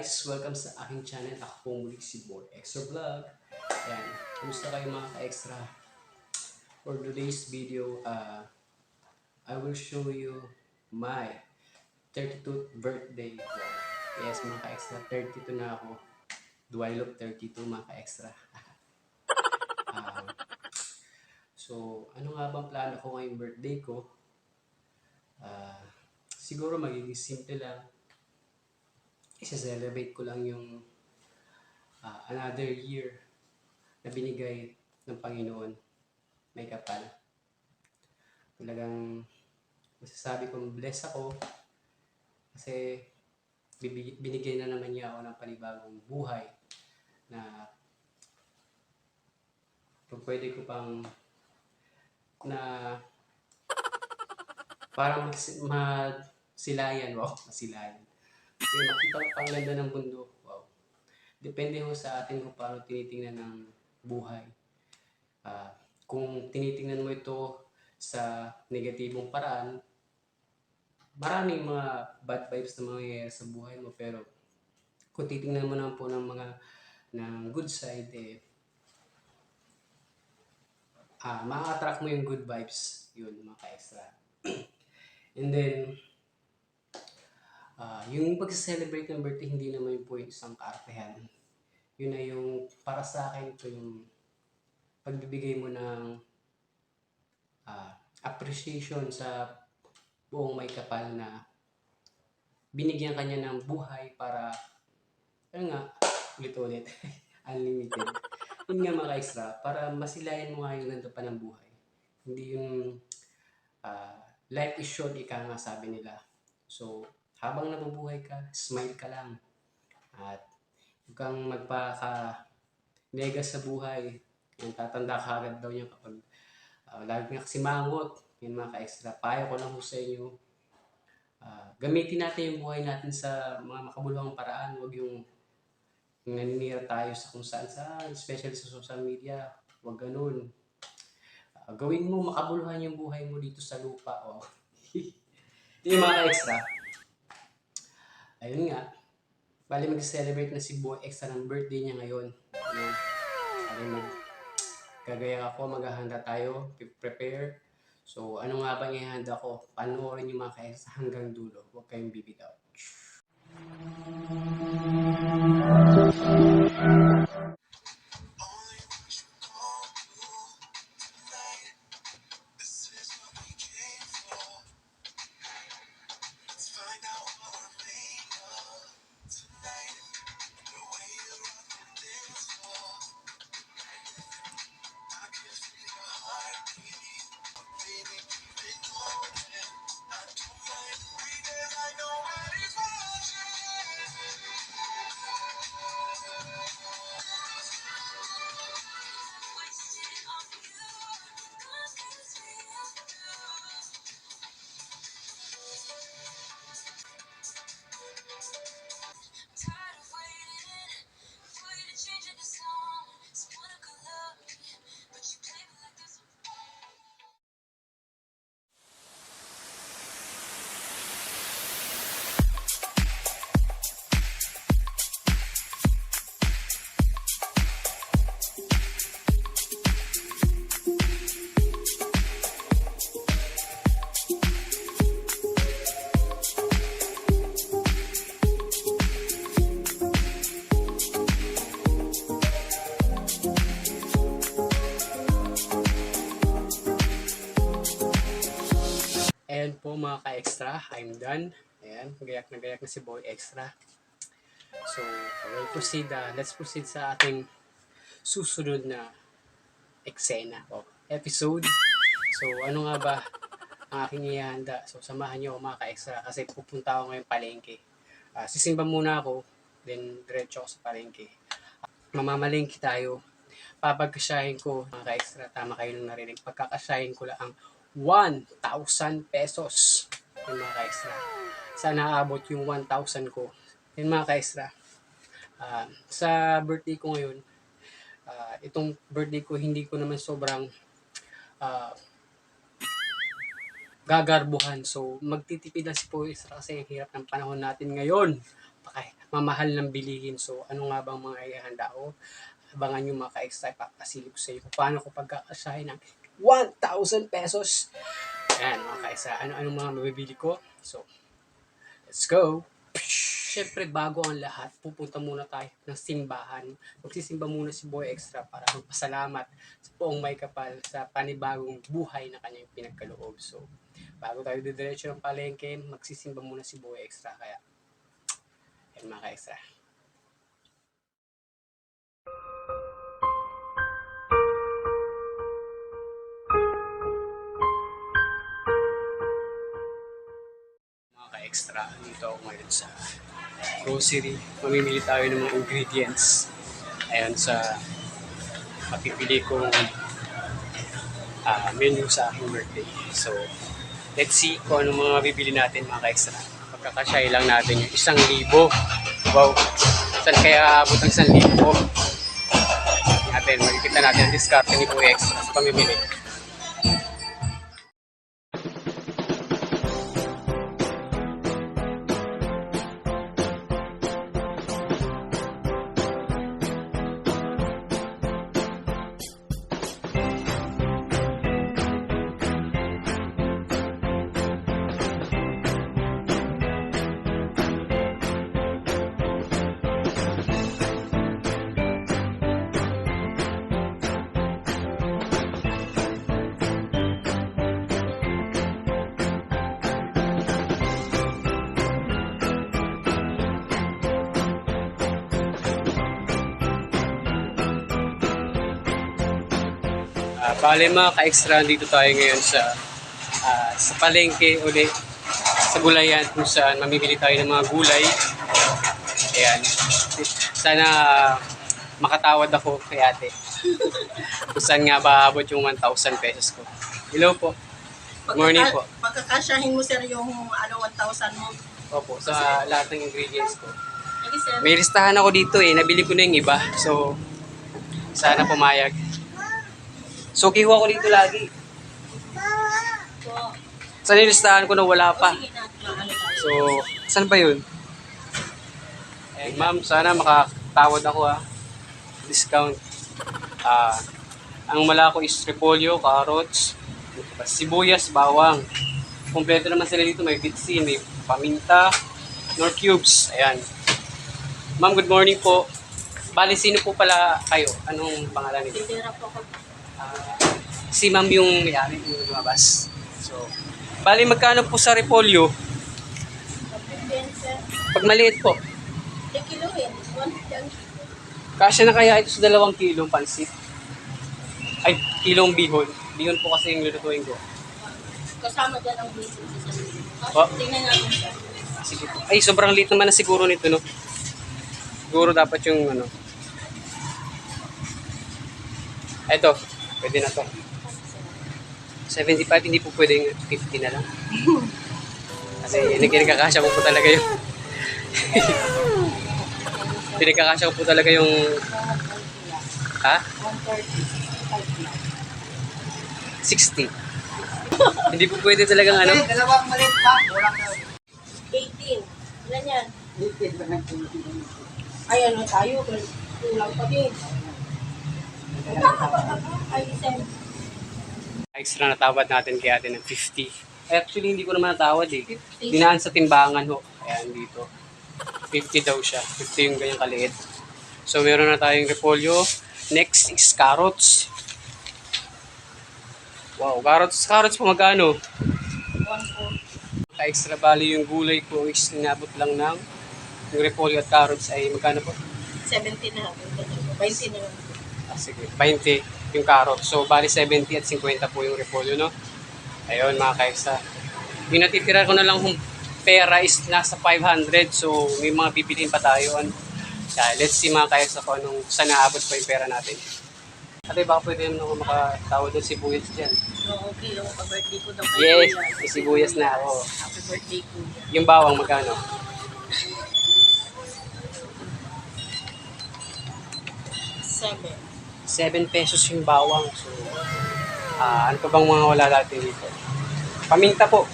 guys! Welcome sa aking channel. Ako po muli si Boy Extra Vlog. Ayan, kumusta kayo mga ka-extra? For today's video, uh, I will show you my 32th birthday vlog. Yes, mga ka-extra, 32 na ako. Do I look 32 mga ka-extra? um, so, ano nga bang plano ko ngayong birthday ko? Ah, siguro magiging simple lang isa-celebrate ko lang yung ah, another year na binigay ng Panginoon. May kapal. Talagang masasabi kong bless ako kasi binigay na naman niya ako ng panibagong buhay na kung pwede ko pang na parang mas- masilayan, wow, masilayan. Yung makita ko pang ganda ng mundo. Wow. Depende ho sa atin kung paano tinitingnan ng buhay. Ah, kung tinitingnan mo ito sa negatibong paraan, maraming mga bad vibes na mangyayari sa buhay mo. Pero kung titingnan mo naman po ng mga ng good side, eh, ah, ma-attract mo yung good vibes. Yun, mga ka-extra. And then, Ah, yung pag-celebrate ng birthday, hindi naman po yung isang kaartehan. Yun na yung, para sa akin, ito yung pagbibigay mo ng ah, appreciation sa buong may kapal na binigyan kanya ng buhay para, ano nga, ulit-ulit, unlimited. Yun nga mga extra, para masilayan mo nga yung ganda pa ng buhay. Hindi yung ah, life is short, ika nga sabi nila. So, habang nabubuhay ka, smile ka lang. At huwag kang magpaka negas sa buhay. Yung tatanda ka agad daw niya kapag uh, lagi nga kasi mangot. Yun mga ka-extra. Payo ko lang po sa inyo. Ah, gamitin natin yung buhay natin sa mga makabuluhang paraan. Huwag yung, naninira tayo sa kung saan saan, especially sa social media. Huwag ganun. Ah, gawin mo makabuluhan yung buhay mo dito sa lupa. Oh. Yung mga ka-extra ayun nga, bali mag-celebrate na si Boy Extra ng birthday niya ngayon. Ayun. Bali mag gagaya ako, maghahanda tayo, prepare. So, ano nga ba ihanda ko? Panoorin yung mga ka-extra hanggang dulo. Huwag kayong bibitaw. Mga ka-extra, I'm done. Ayan, gayak na gayak na si Boy Extra. So, we'll proceed, uh, let's proceed sa ating susunod na eksena o episode. So, ano nga ba ang aking ihanda? So, samahan niyo ako mga ka-extra kasi pupunta ako ngayon palengke. Ah, sisimba muna ako, then diretso ako sa palengke. Mamamalengke tayo. Papagkasyahin ko, mga ka-extra, tama kayo nung narinig. Pagkakasyahin ko lang ang 1,000 pesos. Yung mga ka-extra. Sana aabot yung 1,000 ko. Yun mga ka-extra. Ah, sa birthday ko ngayon, ah, itong birthday ko hindi ko naman sobrang ah, gagarbuhan. So, magtitipid lang si po extra kasi ang hirap ng panahon natin ngayon. Paki, mamahal ng bilihin. So, ano nga bang mga ihanda ko? Abangan nyo mga ka-extra, papasilip sa iyo paano ko pagkakasahin ng 1,000 pesos. Ayan, mga ka-extra, ano-ano mga mabibili ko. So, let's go! Siyempre, bago ang lahat, pupunta muna tayo ng simbahan. Magsisimba muna si Boy Extra para magpasalamat sa poong may kapal sa panibagong buhay na kanyang pinagkaloob. So, bago tayo didiretso ng palengke, magsisimba muna si Boy Extra. Kaya, yan mga ka-extra. Mga ka-extra, dito ako ngayon sa grocery. Mamimili tayo ng mga ingredients. Ayan sa mapipili kong ah, menu sa aking birthday. So, let's see kung ano mga bibili natin mga ka-extra. Pagkakasya lang natin yung isang libo. Wow! Saan kaya aabot ang isang libo? Natin, makikita natin ang discount ni Kuya Extra sa pamimili. Ah, bale mga ka-extra, dito tayo ngayon sa ah, sa palengke uli sa gulayan kung saan mamimili tayo ng mga gulay. Ayan. Sana ah, makatawad ako kay ate. kung saan nga ba abot yung 1,000 pesos ko. Hello po. Good morning po. Pagkakasyahin mo sir yung ano 1,000 mo. Opo, sa lahat ng ingredients ko. May listahan ako dito eh. Nabili ko na yung iba. So, sana pumayag. So, kiwa ko dito lagi. Sa nilistahan ko na wala pa. So, saan ba yun? Eh, ma'am, sana makatawad ako ha. Discount. Ah, ang mala ko is repolyo, carrots, sibuyas, bawang. Kompleto naman sila dito. May bitsin, may paminta, nor cubes. Ayan. Ma'am, good morning po. Bali, sino po pala kayo? Anong pangalan nito? Titira po ako. Si ma'am yung may-ari yung lumabas. So, bali magkano po sa repolyo? Pag maliit po, Di kilohin. 150 ang kilo. kasya na kaya ito sa dalawang kilong pansit? Ay, kilong bihon. Bihon po kasi yung lulutuin ko. Kasama dyan ang bisin sa sarili. Oh. Tingnan natin sir. Sige po. Ay, sobrang liit naman na siguro nito, no? Siguro dapat yung ano. Ito, pwede na to. 75, hindi po pwedeng 50 na lang. Kasi pinagkakasya ko po talaga yung... pinagkakasya ko po talaga yung... Ha? 60. hindi po pwede talagang ano. dalawang maliit pa. Walang 18. Ilan yan? Ay ano tayo. Kulang pa din. Extra natawad natin kay ate ng 50. Actually, hindi ko naman natawad eh. Dinaan sa timbangan ho. Ayan dito. 50 daw siya. 50 yung ganyang kaliit. So, meron na tayong repolyo. Next is carrots. Wow, carrots. Carrots po magkano? 1 Ka-extra value yung gulay ko is inabot lang ng yung repolyo at carrots ay magkano po? 70 na. 20 na. Ah, sige, 20 yung carrot. So, bali 70 at 50 po yung repolyo, no? Ayun, mga kaisa. Yung natitira ko na lang yung pera is nasa 500. So, may mga bibiliin pa tayo. Ano? Kaya, let's see mga kaisa kung anong saan naabot pa yung pera natin. Ate, baka pwede naman ako makatawad ng sibuyas dyan. No, okay lang. Pa-birthday ko daw. Yes, may sibuyas na ako. Happy birthday kuya. Yung bawang magkano? 7. 7 pesos yung bawang. So, ah ano pa bang mga wala natin dito? Paminta po.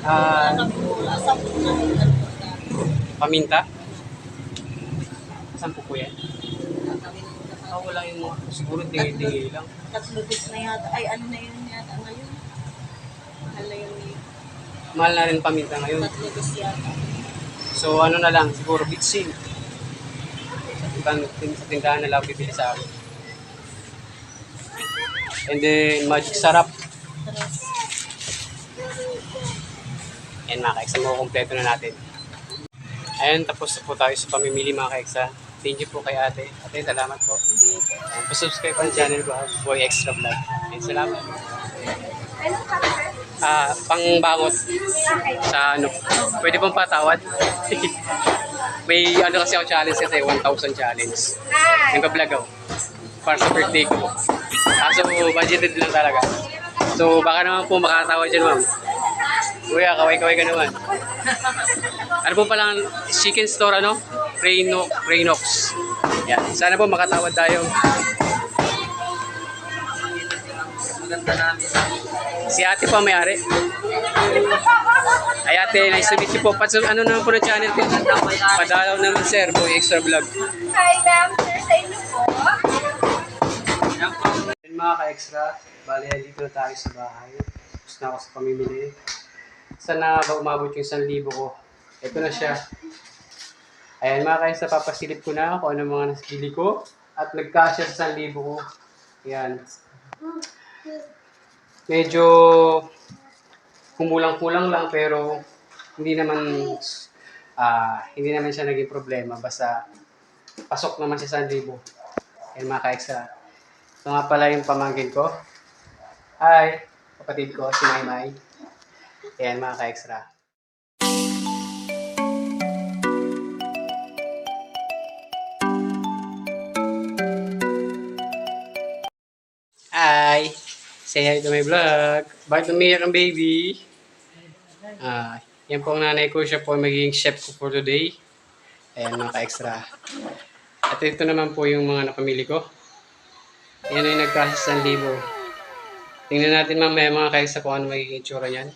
Na paminta. Saan po po yan? Ah, wala yung mga, siguro tingay-tingay lang. Tatlo bis na yata. Ay, ano na yun yata ngayon? Mahal na yun eh. Mahal na rin paminta ngayon. Tatlo bis yata. So ano na lang, siguro bitsin. Tindahan, sa tindahan na lang bibili sa akin. And then, magic sarap. Tres. Yan mga kaeksa, makukompleto na natin. Ayan, tapos po tayo sa pamimili mga kaeksa. Thank you po kay ate. Ate, salamat po. Ayan, pa-subscribe ang channel ko, Boy Extra Vlog. Ayan, salamat. Ah, pangbangot sa ano. Pwede pong patawad. May ano kasi ako challenge kasi 1,000 challenge. Yung ka-vlog ako. Para sa birthday ko. Kaso budgeted lang talaga. So baka naman po makatawad dyan ma'am. Kuya, kaway-kaway ka naman. Ano po palang chicken store ano? Reno, Renox. Yan. Sana po makatawad tayo. Si ate po may-ari. Ay ate, nice to meet you po. Patso, ano naman po na channel ko? Padalaw naman sir, Boy Extra Vlog. Hi, ma'am. Sir, sa inyo po. Yan mga ka-extra, bali dito na tayo sa bahay. Tapos na ako sa pamimili. Sana ba umabot yung 1,000 ko? Ito na siya. Ayan mga ka-extra, papasilip ko na kung ano mga nasili ko. At nagkasya sa 1,000 ko. Ayan. Medyo kumulang-kulang lang pero hindi naman ah hindi naman siya naging problema basta pasok naman siya sa 1,000. Ayan mga ka-extra. Ito nga pala yung pamangkin ko. Hi, kapatid ko, si Maymay. Ayan mga ka-extra. Hi! Say hi to my vlog. Bakit umiyak ang baby? Ah, yan po ang nanay ko. Siya po magiging chef ko for today. Ayan mga ka-extra. At ito naman po yung mga napamili ko. Yan ay nagkasa sa libo. Tingnan natin mamaya mga kaisa kung ano magiging itsura niyan.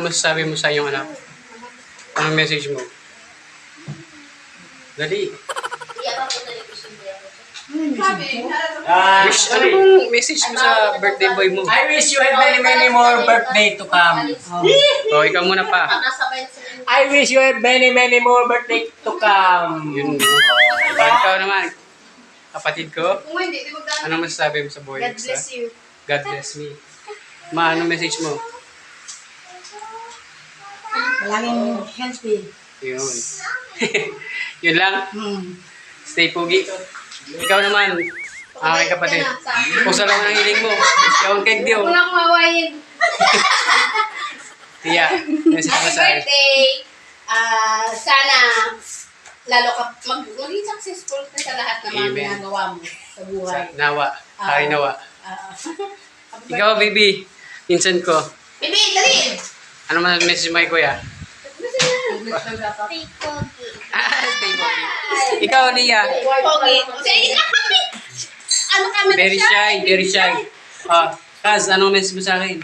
Ano masasabi mo sa iyong anak? Anong message mo? Dali. Wish, ano bang message mo sa birthday boy mo? I wish you have many, many more birthday to come. Oh, ikaw muna pa. I wish you have many, many more birthday to come. Yun. Oh, ikaw naman. Kapatid ko, Kung hindi, di anong masasabi mo sa boy? God bless you. God bless me. Ma, anong message mo? Malangin healthy. Yun. Yun lang. Hmm. Stay pogi. Ikaw naman, aking kapatid. Kung sa lang ang hiling mo, ikaw ang keg diyo. Na akong mawayin. Tiya, Happy sa akin. birthday! Ah, sana lalo ka mag maging successful ka sa lahat ng mga Amen. ginagawa mo sa buhay. Nawa, kay nawa. Ah, happy Ikaw, baby, pinsan ko. Bibi, dali! Ano man message mo kay kuya? Stay pogi. Ah, stay pogi. Ikaw, Lia. Pogi. Ano kami Very shy, very shy. Ah, Kaz, anong message mo sa akin?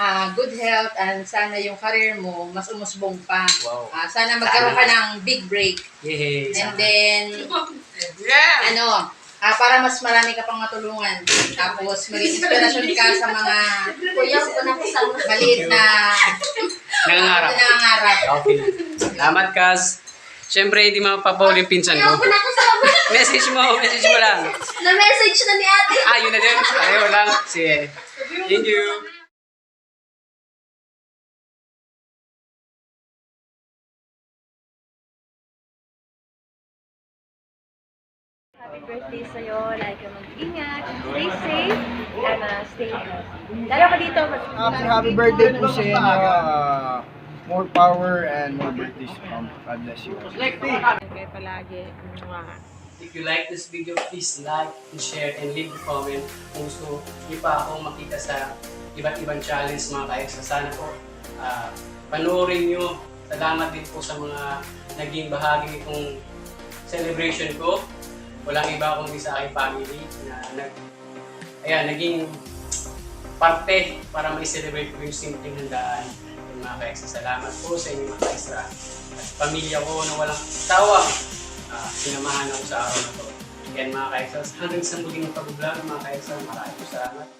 ah good health and sana yung career mo mas umusbong pa. Wow. Ah, sana magkaroon ka ng big break. Yay. And then, ano, Ah, para mas marami ka pang matulungan. Tapos, maging inspirasyon ka sa mga Kuya, ko na kasama. maliit na Nangangarap. na nangangarap. Okay. Salamat, Kaz. Siyempre, hindi mapapawal yung pinsan ko. Na kasama. Message mo, message mo lang. Na-message na ni ate. Ah, yun na din. Ayaw lang. Sige. Thank you. Happy birthday sa'yo. Like ka mag-ingat. Stay safe. And uh, stay healthy. Lalo ka dito. Happy, happy birthday po sa inyo. Uh, more power and more birthdays to come. God bless you. kayo palagi. If you like this video, please like and share and leave a comment kung gusto niyo pa akong makita sa iba't ibang challenge mga kaeksa. Sana po ah, panoorin niyo. Salamat din po sa mga naging bahagi nitong celebration ko. Walang iba kundi sa aking family na nag, ayan, naging parte para may celebrate ko yung simpleng handaan. Yung mga kaeksa, salamat po sa inyo mga kaeksa. At pamilya ko na walang tawang uh, sinamahan ako sa araw na to. Yan mga kaisas, hanggang sa muling pag-vlog mga kaisas, maraming salamat.